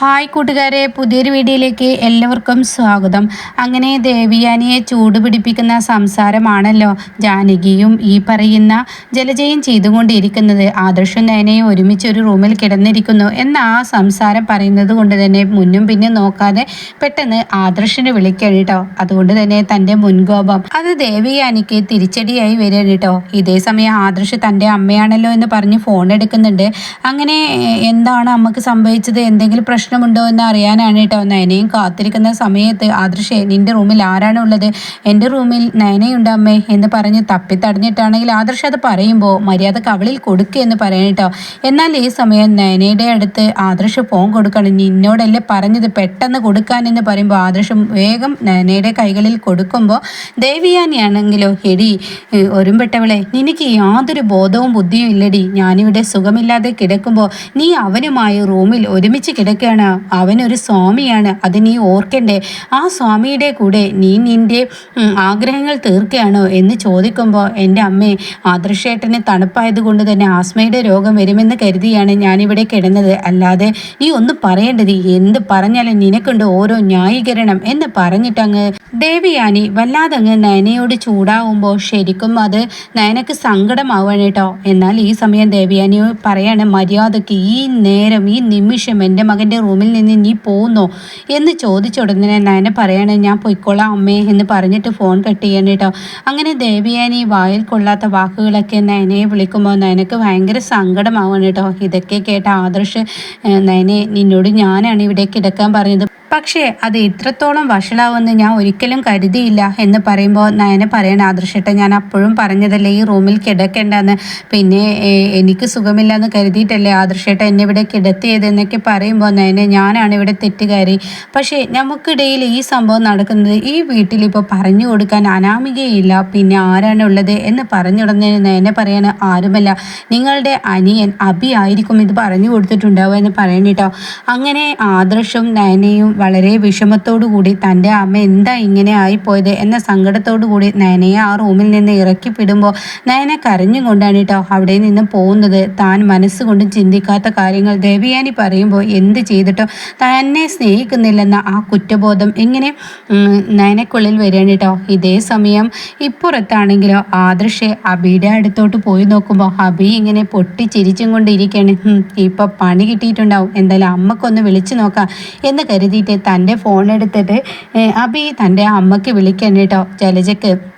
Hi കൂട്ടുകാരെ പുതിയൊരു വീഡിയോയിലേക്ക് എല്ലാവർക്കും സ്വാഗതം. അങ്ങനെ ദേവിയാനിയെ ചൂടുപിടിപ്പിക്കുന്ന സംസാരമാണല്ലോ ജാനകിയും ഈ പറയുന്ന ജലജയും ചെയ്തുകൊണ്ടിരിക്കുന്നത്. ആദർശം നയനയും ഒരുമിച്ച് ഒരു റൂമിൽ കിടന്നിരിക്കുന്നു എന്ന ആ സംസാരം പറയുന്നത് കൊണ്ട് തന്നെ മുന്നും പിന്നും നോക്കാതെ പെട്ടെന്ന് ആദർശിനെ വിളിക്കണം കേട്ടോ. അതുകൊണ്ട് തന്നെ തന്റെ മുൻകോപം. അത് ദേവിയാനിക്ക് തിരിച്ചടിയായി വരികയാണ് കേട്ടോ. ഇതേ സമയം ആദർശ് തന്റെ അമ്മയാണല്ലോ എന്ന് പറഞ്ഞ് ഫോൺ എടുക്കുന്നുണ്ട്. അങ്ങനെ എന്താണ് അമ്മയ്ക്ക് സംഭവിച്ചത്? എന്തെങ്കിലും പ്രശ്നം പ്രശ്നമുണ്ടോ എന്ന് അറിയാനാണ് കേട്ടോ നയനയും കാത്തിരിക്കുന്ന സമയത്ത് ആദൃശേ നിന്റെ റൂമിൽ ആരാണ് ഉള്ളത്? എന്റെ റൂമിൽ നയനയുണ്ട് അമ്മേ എന്ന് പറഞ്ഞ് തപ്പി തടഞ്ഞിട്ടാണെങ്കിൽ ആദർശ അത് പറയുമ്പോൾ മര്യാദ കവളിൽ കൊടുക്കുക എന്ന് പറയണം കേട്ടോ. എന്നാൽ ഈ സമയം നയനയുടെ അടുത്ത് ആദർശ് ഫോൺ കൊടുക്കണം നിന്നോടല്ലേ പറഞ്ഞത് പെട്ടെന്ന് കൊടുക്കാൻ എന്ന് പറയുമ്പോൾ ആദർശം വേഗം നയനയുടെ കൈകളിൽ കൊടുക്കുമ്പോൾ ദേവിയാനിയാണെങ്കിലോ എടി ഒരുമ്പെട്ടവളെ നിനക്ക് യാതൊരു ബോധവും ബുദ്ധിയും ഇല്ലടി. ഞാനിവിടെ സുഖമില്ലാതെ കിടക്കുമ്പോൾ നീ അവനുമായി റൂമിൽ ഒരുമിച്ച് കിടക്കുകയാണ് സ്വാമിയാണ് അവനൊരു സ്വാമിയാണ്. അത് നീ ഓർക്കണ്ടേ? ആ സ്വാമിയുടെ കൂടെ നീ നിന്റെ ആഗ്രഹങ്ങൾ തീർക്കുകയാണോ എന്ന് ചോദിക്കുമ്പോൾ എന്റെ അമ്മേ ആദർശേട്ടന് തണുപ്പായത് കൊണ്ട് തന്നെ ആസ്മയുടെ രോഗം വരുമെന്ന് കരുതിയാണ് ഞാനിവിടെ കിടന്നത്. അല്ലാതെ നീ ഒന്ന് പറയേണ്ടത് എന്ത് പറഞ്ഞാലും നിനക്കുണ്ട് ഓരോ ന്യായീകരണം എന്ന് പറഞ്ഞിട്ടങ്ങ്. ദേവിയാനി വല്ലാതങ്ങ് നയനയോട് ചൂടാവുമ്പോൾ ശരിക്കും അത് നയനക്ക് സങ്കടമാവാണ് കേട്ടോ. എന്നാൽ ഈ സമയം ദേവിയാനി പറയാണ് മര്യാദയ്ക്ക് ഈ നേരം ഈ നിമിഷം എന്റെ മകന്റെ റൂമിൽ നിന്ന് നീ പോകുന്നോ എന്ന് ചോദിച്ച ഉടനെ നയന പറയാണ് ഞാൻ പൊയ്ക്കോളാം അമ്മേ എന്ന് പറഞ്ഞിട്ട് ഫോൺ കട്ട് ചെയ്യണം കേട്ടോ അങ്ങനെ ദേവിയാനി വായിൽ കൊള്ളാത്ത വാക്കുകളൊക്കെ നയനയെ വിളിക്കുമ്പോൾ നയനക്ക് ഭയങ്കര സങ്കടമാവാണ് കേട്ടോ ഇതൊക്കെ കേട്ട ആദർശ് നയനെ നിന്നോട് ഞാനാണ് ഇവിടെ കിടക്കാൻ പറഞ്ഞത്. പക്ഷേ അത് ഇത്രത്തോളം വഷളാവുമെന്ന് ഞാൻ ഒരിക്കലും കരുതിയില്ല എന്ന് പറയുമ്പോൾ നയന പറയണ ആദർശട്ടെ ഞാൻ അപ്പോഴും പറഞ്ഞതല്ലേ ഈ റൂമിൽ കിടക്കേണ്ടെന്ന്. പിന്നെ എനിക്ക് സുഖമില്ലെന്ന് കരുതിയിട്ടല്ലേ ആദർശേട്ട എന്നെ ഇവിടെ കിടത്തിയത് എന്നൊക്കെ പറയുമ്പോൾ നയനെ ഞാനാണ് ഇവിടെ തെറ്റുകാരി. പക്ഷേ നമുക്കിടയിൽ ഈ സംഭവം നടക്കുന്നത് ഈ വീട്ടിൽ ഇപ്പോൾ പറഞ്ഞു കൊടുക്കാൻ അനാമികയില്ല. പിന്നെ ആരാണ് ഉള്ളത് എന്ന് പറഞ്ഞുടനെ നയനെ പറയാൻ ആരുമല്ല. നിങ്ങളുടെ അനിയൻ അബി ആയിരിക്കും ഇത് പറഞ്ഞു കൊടുത്തിട്ടുണ്ടാവുക എന്ന് പറയണിട്ടോ അങ്ങനെ ആദർശം നയനയും വളരെ കൂടി തന്റെ അമ്മ എന്താ ഇങ്ങനെ ആയിപ്പോയത് എന്ന കൂടി നയനയെ ആ റൂമിൽ നിന്ന് ഇറക്കിപ്പിടുമ്പോൾ നയന കരഞ്ഞുകൊണ്ടാണ് കേട്ടോ അവിടെ നിന്ന് പോകുന്നത്. താൻ മനസ്സുകൊണ്ട് ചിന്തിക്കാത്ത കാര്യങ്ങൾ ദേവിയാനി പറയുമ്പോൾ എന്ത് ചെയ്തിട്ടോ തന്നെ സ്നേഹിക്കുന്നില്ലെന്ന ആ കുറ്റബോധം എങ്ങനെ നയനക്കുള്ളിൽ വരികയാണ് കേട്ടോ. ഇതേ സമയം ഇപ്പുറത്താണെങ്കിലോ ആദർശ് അബിയുടെ അടുത്തോട്ട് പോയി നോക്കുമ്പോൾ അബി ഇങ്ങനെ പൊട്ടി ചിരിച്ചും കൊണ്ടിരിക്കുകയാണ് ഇപ്പം പണി കിട്ടിയിട്ടുണ്ടാവും. എന്തായാലും അമ്മക്കൊന്ന് വിളിച്ചു നോക്കാം എന്ന് കരുതിയിട്ട് തന്റെ ഫോൺ എടുത്തിട്ട് അബി തന്റെ അമ്മയ്ക്ക് വിളിക്കാൻ കേട്ടോ ജലജക്ക്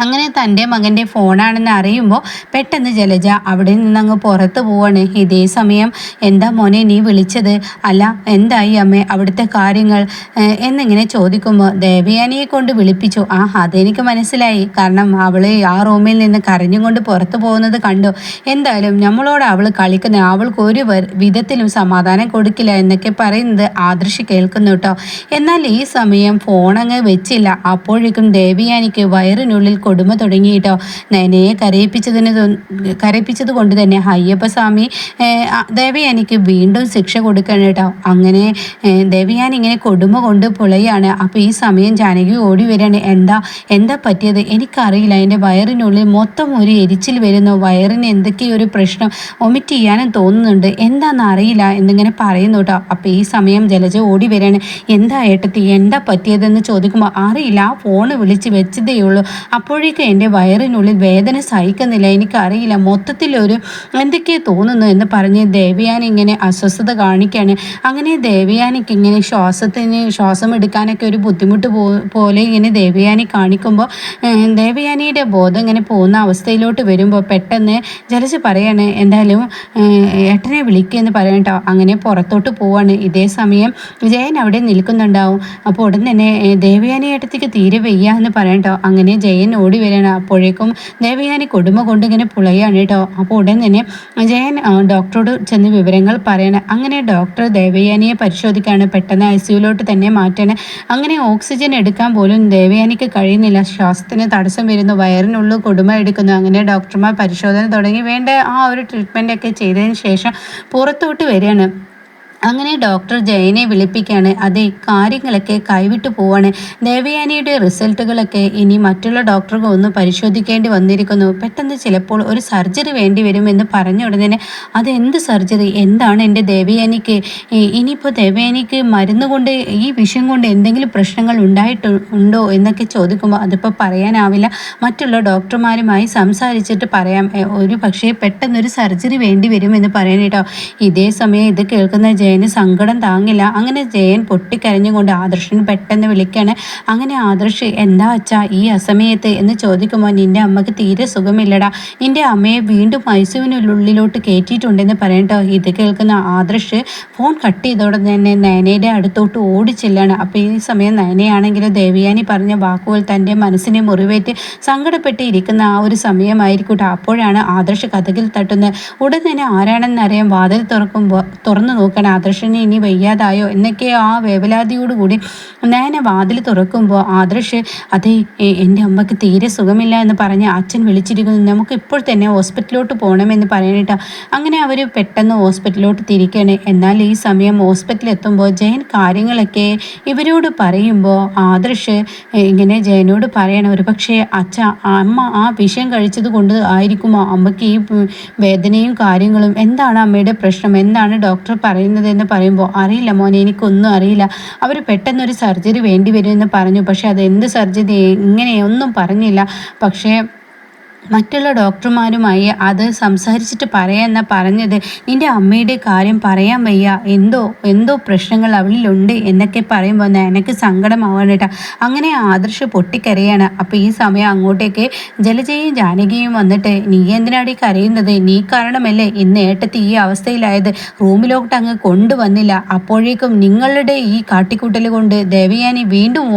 അങ്ങനെ തന്റെ മകന്റെ ഫോണാണെന്ന് അറിയുമ്പോൾ പെട്ടെന്ന് ജലജ അവിടെ നിന്നങ്ങ് പുറത്ത് പോവാണ്. ഇതേ സമയം എന്താ മോനെ നീ വിളിച്ചത്? അല്ല എന്തായി അമ്മേ? അവിടുത്തെ കാര്യങ്ങൾ? എന്നിങ്ങനെ ചോദിക്കുമ്പോൾ ദേവയാനിയെ കൊണ്ട് വിളിപ്പിച്ചു. ആ അതെനിക്ക് മനസ്സിലായി. കാരണം അവൾ ആ റൂമിൽ നിന്ന് കരഞ്ഞുകൊണ്ട് പുറത്തു പോകുന്നത് കണ്ടു. എന്തായാലും നമ്മളോട് അവൾ കളിക്കുന്ന അവൾക്ക് ഒരു വിധത്തിലും സമാധാനം കൊടുക്കില്ല എന്നൊക്കെ പറയുന്നത് ആദർശ് കേൾക്കുന്നു കേട്ടോ. എന്നാൽ ഈ സമയം ഫോൺ അങ്ങ് വെച്ചില്ല. അപ്പോഴേക്കും ദേവയാനിക്ക് വയറിനുള്ളിൽ കൊടുമ തുടങ്ങിയിട്ടോ? നയനയെ കരയിപ്പിച്ചതിന് കരയിപ്പിച്ചത് കൊണ്ട് തന്നെ അയ്യപ്പസ്വാമി ദേവയാനിക്ക് വീണ്ടും ശിക്ഷ കൊടുക്കണം കേട്ടോ. അങ്ങനെ ദേവയാൻ ഇങ്ങനെ കൊടുമ കൊണ്ട് പുളയാണ്. അപ്പോൾ ഈ സമയം ജാനകി ഓടി വരികയാണ്. എന്താ എന്താ പറ്റിയത്? എനിക്കറിയില്ല. എന്റെ വയറിനുള്ളിൽ മൊത്തം ഒരു എരിച്ചിൽ വരുന്നു വയറിന് എന്തൊക്കെയോ ഒരു പ്രശ്നം ഒമിറ്റ് ചെയ്യാനും തോന്നുന്നുണ്ട്. എന്താണെന്ന് അറിയില്ല എന്നിങ്ങനെ പറയുന്നു കേട്ടോ. അപ്പോൾ ഈ സമയം ജലജ ഓടി വരികയാണ്. എന്താ ഏട്ടത്തി എന്താ പറ്റിയതെന്ന് ചോദിക്കുമ്പോൾ അറിയില്ല. ആ ഫോണ് വിളിച്ച് വെച്ചതേ ഉള്ളൂ. അപ്പോൾ അപ്പോഴേക്കും എന്റെ വയറിനുള്ളിൽ വേദന സഹിക്കുന്നില്ല. എനിക്കറിയില്ല. മൊത്തത്തിലൊരു എന്തൊക്കെയോ തോന്നുന്നു എന്ന് പറഞ്ഞ് ദേവയാനി ഇങ്ങനെ അസ്വസ്ഥത കാണിക്കുകയാണ് അങ്ങനെ ദേവയാനിക്ക് ഇങ്ങനെ ശ്വാസത്തിന് ശ്വാസം എടുക്കാനൊക്കെ ഒരു ബുദ്ധിമുട്ട് പോലെ ഇങ്ങനെ ദേവയാനി കാണിക്കുമ്പോൾ ദേവയാനിയുടെ ബോധം ഇങ്ങനെ പോകുന്ന അവസ്ഥയിലോട്ട് വരുമ്പോൾ പെട്ടെന്ന് ജലജ പറയാണ് എന്തായാലും ഏട്ടനെ വിളിക്കുമെന്ന് പറയട്ടോ അങ്ങനെ പുറത്തോട്ട് പോവാണ്. ഇതേ സമയം ജയൻ അവിടെ നിൽക്കുന്നുണ്ടാവും. അപ്പോൾ ഉടൻ തന്നെ ദേവയാനി ഏട്ടത്തേക്ക് തീരെ വയ്യ എന്ന് പറയട്ടോ അങ്ങനെ ജയൻ ഓടി വരികയാണ്. അപ്പോഴേക്കും ദേവയാനി കൊടുമ കൊണ്ട് ഇങ്ങനെ പുളയാണ് കേട്ടോ. അപ്പോൾ ഉടൻ തന്നെ ജയൻ ഡോക്ടറോട് ചെന്ന് വിവരങ്ങൾ പറയണം. അങ്ങനെ ഡോക്ടർ ദേവയാനിയെ പരിശോധിക്കുകയാണ് പെട്ടെന്ന് ഐ സിയുലോട്ട് തന്നെ മാറ്റണം. അങ്ങനെ ഓക്സിജൻ എടുക്കാൻ പോലും ദേവയാനിക്ക് കഴിയുന്നില്ല. ശ്വാസത്തിന് തടസ്സം വരുന്നു. വയറിനുള്ളിൽ കൊടുമ എടുക്കുന്നു. അങ്ങനെ ഡോക്ടർമാർ പരിശോധന തുടങ്ങി. വേണ്ട ആ ഒരു ട്രീറ്റ്മെന്റ് ഒക്കെ ചെയ്തതിന് ശേഷം പുറത്തോട്ട് വരികയാണ്. അങ്ങനെ ഡോക്ടർ ജയനെ വിളിപ്പിക്കുകയാണ് അതെ കാര്യങ്ങളൊക്കെ കൈവിട്ടു പോവാണ്. ദേവയാനിയുടെ റിസൾട്ടുകളൊക്കെ ഇനി മറ്റുള്ള ഡോക്ടർക്ക് ഒന്ന് പരിശോധിക്കേണ്ടി വന്നിരിക്കുന്നു. പെട്ടെന്ന് ചിലപ്പോൾ ഒരു സർജറി വേണ്ടി വരുമെന്ന് പറഞ്ഞ ഉടനെ അതെന്ത് സർജറി എന്താണ് എന്റെ ദേവയാനിക്ക്? ഇനിയിപ്പോൾ ദേവയാനിക്ക് മരുന്ന് കൊണ്ട് ഈ വിഷം കൊണ്ട് എന്തെങ്കിലും പ്രശ്നങ്ങൾ ഉണ്ടായിട്ട് ഉണ്ടോ എന്നൊക്കെ ചോദിക്കുമ്പോൾ അതിപ്പോൾ പറയാനാവില്ല. മറ്റുള്ള ഡോക്ടർമാരുമായി സംസാരിച്ചിട്ട് പറയാം. ഒരു പക്ഷേ പെട്ടെന്നൊരു സർജറി വേണ്ടി വരുമെന്ന് പറയാനേട്ടോ ഇതേ സമയം ഇത് കേൾക്കുന്ന ജയ ജയന് സങ്കടം താങ്ങില്ല. അങ്ങനെ ജയൻ പൊട്ടിക്കരഞ്ഞുകൊണ്ട് ആദർശന് പെട്ടെന്ന് വിളിക്കാണ്. അങ്ങനെ ആദർശ് എന്താ അച്ഛാ ഈ അസമയത്ത്? എന്ന് ചോദിക്കുമ്പോൾ നിന്റെ അമ്മയ്ക്ക് തീരെ സുഖമില്ലടാ. നിന്റെ അമ്മയെ വീണ്ടും മൈസൂവിനുള്ളിലോട്ട് കയറ്റിയിട്ടുണ്ടെന്ന് പറയട്ടോ ഇത് കേൾക്കുന്ന ആദർശ് ഫോൺ കട്ട് ചെയ്തോടെ തന്നെ നയനയുടെ അടുത്തോട്ട് ഓടിച്ചെല്ലാണ് അപ്പോൾ ഈ സമയം നയനയാണെങ്കിലും ദേവിയാനി പറഞ്ഞ വാക്കുകൾ തന്റെ മനസ്സിനെ മുറിവേറ്റ് സങ്കടപ്പെട്ട് ഇരിക്കുന്ന ആ ഒരു സമയമായിരിക്കട്ടെ. അപ്പോഴാണ് ആദർശ് കഥകിൽ തട്ടുന്നത്. ഉടൻ തന്നെ ആരാണെന്നറിയാൻ വാതിൽ തുറക്കുമ്പോൾ തുറന്നു നോക്കണം ആദർശന് ഇനി വയ്യാതായോ? എന്നൊക്കെ ആ വേവലാതിയോടുകൂടി നയന വാതിൽ തുറക്കുമ്പോൾ ആദർശ് അതെ എന്റെ അമ്മയ്ക്ക് തീരെ സുഖമില്ല എന്ന് പറഞ്ഞ് അച്ഛൻ വിളിച്ചിരിക്കുന്നു. നമുക്ക് ഇപ്പോൾ തന്നെ ഹോസ്പിറ്റലിലോട്ട് പോകണമെന്ന് പറയാനിട്ട അങ്ങനെ അവർ പെട്ടെന്ന് ഹോസ്പിറ്റലിലോട്ട് തിരിക്കണേ. എന്നാൽ ഈ സമയം ഹോസ്പിറ്റലിൽ എത്തുമ്പോൾ ജയൻ കാര്യങ്ങളൊക്കെ ഇവരോട് പറയുമ്പോൾ ആദർശ് ഇങ്ങനെ ജയനോട് പറയണം ഒരു പക്ഷേ അച്ഛ അമ്മ ആ വിഷയം കഴിച്ചത് കൊണ്ട് ആയിരിക്കുമോ? അമ്മയ്ക്ക് ഈ വേദനയും കാര്യങ്ങളും. എന്താണ് അമ്മയുടെ പ്രശ്നം? എന്താണ് ഡോക്ടർ പറയുന്നത്? എന്ന് പറയുമ്പോൾ അറിയില്ല മോനെ എനിക്കൊന്നും അറിയില്ല. അവർ പെട്ടെന്നൊരു സർജറി വേണ്ടി വരുമെന്ന് പറഞ്ഞു. പക്ഷേ അത് എന്ത് സർജറി എങ്ങനെയൊന്നും പറഞ്ഞില്ല. പക്ഷേ മറ്റുള്ള ഡോക്ടർമാരുമായി അത് സംസാരിച്ചിട്ട് പറയാന്ന പറഞ്ഞത്. നിന്റെ അമ്മയുടെ കാര്യം പറയാൻ വയ്യ. എന്തോ എന്തോ പ്രശ്നങ്ങൾ അവളിലുണ്ട് എന്നൊക്കെ പറയുമ്പോൾ എനിക്ക് സങ്കടമാവാണ് അങ്ങനെ ആദർശ പൊട്ടിക്കരയാണ്. അപ്പോൾ ഈ സമയം അങ്ങോട്ടേക്ക് ജലജയും ജാനകിയും വന്നിട്ട് നീ എന്തിനാടി കരയുന്നത്? നീ കാരണമല്ലേ? ഇന്ന് ഏട്ടത്തി ഈ അവസ്ഥയിലായത്. റൂമിലോട്ട് അങ്ങ് കൊണ്ടുവന്നില്ല. അപ്പോഴേക്കും നിങ്ങളുടെ ഈ കാട്ടിക്കൂട്ടൽ കൊണ്ട് ദേവയാനി വീണ്ടും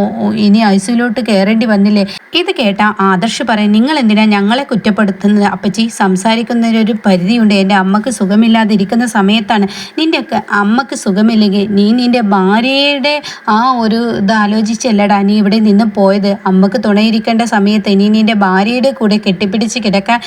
ഇനി ഐസിയിലോട്ട് കയറേണ്ടി വന്നില്ലേ? ഇത് കേട്ട ആദർശ് പറയും നിങ്ങൾ എന്തിനാ ഞങ്ങളെ കുറ്റപ്പെടുത്തുന്നത്? അപ്പച്ചി സംസാരിക്കുന്നതിനൊരു പരിധിയുണ്ട്. എന്റെ അമ്മയ്ക്ക് സുഖമില്ലാതിരിക്കുന്ന സമയത്താണ് നിന്റെ അമ്മയ്ക്ക് സുഖമില്ലെങ്കിൽ നീ നിന്റെ ഭാര്യയുടെ ആ ഒരു ഇത് ആലോചിച്ചല്ലടാ നീ ഇവിടെ നിന്ന് പോയത്. അമ്മയ്ക്ക് തുണയിരിക്കേണ്ട സമയത്ത് നീ നിന്റെ ഭാര്യയുടെ കൂടെ കെട്ടിപ്പിടിച്ച് കിടക്കാൻ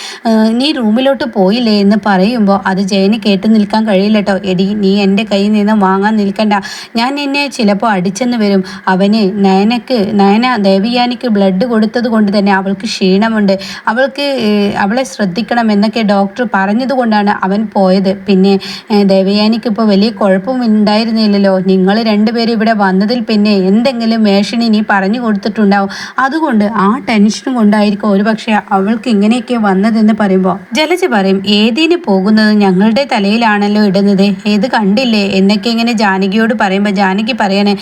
നീ റൂമിലോട്ട് പോയില്ലേ എന്ന് പറയുമ്പോൾ അത് ജയന് കേട്ട് നിൽക്കാൻ കഴിയില്ല കേട്ടോ എടി നീ എന്റെ കയ്യിൽ നിന്ന് വാങ്ങാൻ നിൽക്കണ്ട. ഞാൻ നിന്നെ ചിലപ്പോൾ അടിച്ചെന്ന് വരും. അവന് നയനക്ക് നയന ദേവിയാനിക്ക് ബ്ലഡ് കൊടുത്ത് കൊടുത്തത് കൊണ്ട് തന്നെ അവൾക്ക് ക്ഷീണമുണ്ട്. അവൾക്ക് അവളെ ശ്രദ്ധിക്കണം എന്നൊക്കെ ഡോക്ടർ പറഞ്ഞതുകൊണ്ടാണ് അവൻ പോയത്. പിന്നെ ദേവയാനിക്ക് ഇപ്പോൾ വലിയ കുഴപ്പം ഉണ്ടായിരുന്നില്ലല്ലോ. നിങ്ങൾ രണ്ടുപേരും ഇവിടെ വന്നതിൽ പിന്നെ എന്തെങ്കിലും മേഷണി നീ പറഞ്ഞു കൊടുത്തിട്ടുണ്ടാവും. അതുകൊണ്ട് ആ ടെൻഷനും കൊണ്ടായിരിക്കും ഒരുപക്ഷെ അവൾക്ക് ഇങ്ങനെയൊക്കെ വന്നതെന്ന് പറയുമ്പോൾ ജലജ പറയും ഏതിന് പോകുന്നത്? ഞങ്ങളുടെ തലയിലാണല്ലോ ഇടുന്നത്. ഏത് കണ്ടില്ലേ? എന്നൊക്കെ ഇങ്ങനെ ജാനകിയോട് പറയുമ്പോൾ ജാനകി പറയണേ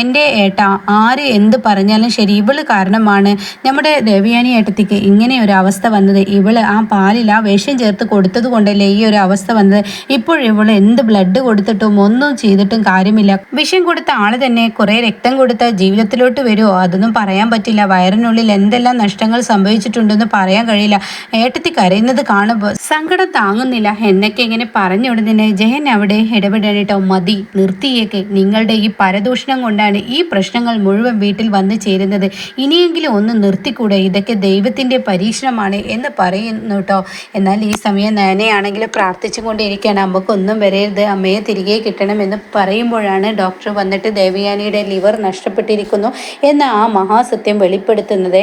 എന്റെ ഏട്ട ആര് എന്ത് പറഞ്ഞാലും ശരി ഇവൾ കാരണമാണ്. നമ്മുടെ ദേവയാനി ഏട്ടത്തിക്ക് ഇങ്ങനെ ഒരു അവസ്ഥ വന്നത്. ഇവൾ ആ പാലിൽ ആ വിഷം ചേർത്ത് കൊടുത്തത് കൊണ്ടല്ലേ ഈ ഒരു അവസ്ഥ വന്നത്? ഇപ്പോഴിവൾ എന്ത് ബ്ലഡ് കൊടുത്തിട്ടും ഒന്നും ചെയ്തിട്ടും കാര്യമില്ല. വിഷം കൊടുത്ത ആൾ തന്നെ കുറെ രക്തം കൊടുത്ത ജീവിതത്തിലോട്ട് വരുമോ അതൊന്നും പറയാൻ പറ്റില്ല. വയറിനുള്ളിൽ എന്തെല്ലാം നഷ്ടങ്ങൾ സംഭവിച്ചിട്ടുണ്ടെന്ന് പറയാൻ കഴിയില്ല. ഏട്ടത്തി കരയുന്നത് കാണുമ്പോൾ സങ്കടം താങ്ങുന്നില്ല. എന്നൊക്കെ ഇങ്ങനെ പറഞ്ഞുടനെ ജയൻ അവിടെ ഇടപെടാനിട്ടോ? മതി നിർത്തിയേക്ക്. നിങ്ങളുടെ ഈ പരദൂഷണം കൊണ്ടാണ് ഈ പ്രശ്നങ്ങൾ മുഴുവൻ വീട്ടിൽ വന്നു ചേരുന്നത്. ഇനിയെങ്കിലും ഒന്ന് നിർത്തിക്കൂടെ? ഇതൊക്കെ ദൈവത്തിന്റെ പരീക്ഷണമാണ് എന്ന് പറയുന്നു കേട്ടോ എന്നാൽ ഈ സമയം നയനയാണെങ്കിൽ പ്രാർത്ഥിച്ചുകൊണ്ടിരിക്കുകയാണ് അമ്മക്കൊന്നും വരരുത്. അമ്മയെ തിരികെ കിട്ടണമെന്ന് പറയുമ്പോഴാണ് ഡോക്ടർ വന്നിട്ട് ദേവയാനിയുടെ ലിവർ നഷ്ടപ്പെട്ടിരിക്കുന്നു എന്ന് ആ മഹാസത്യം വെളിപ്പെടുത്തുന്നത്.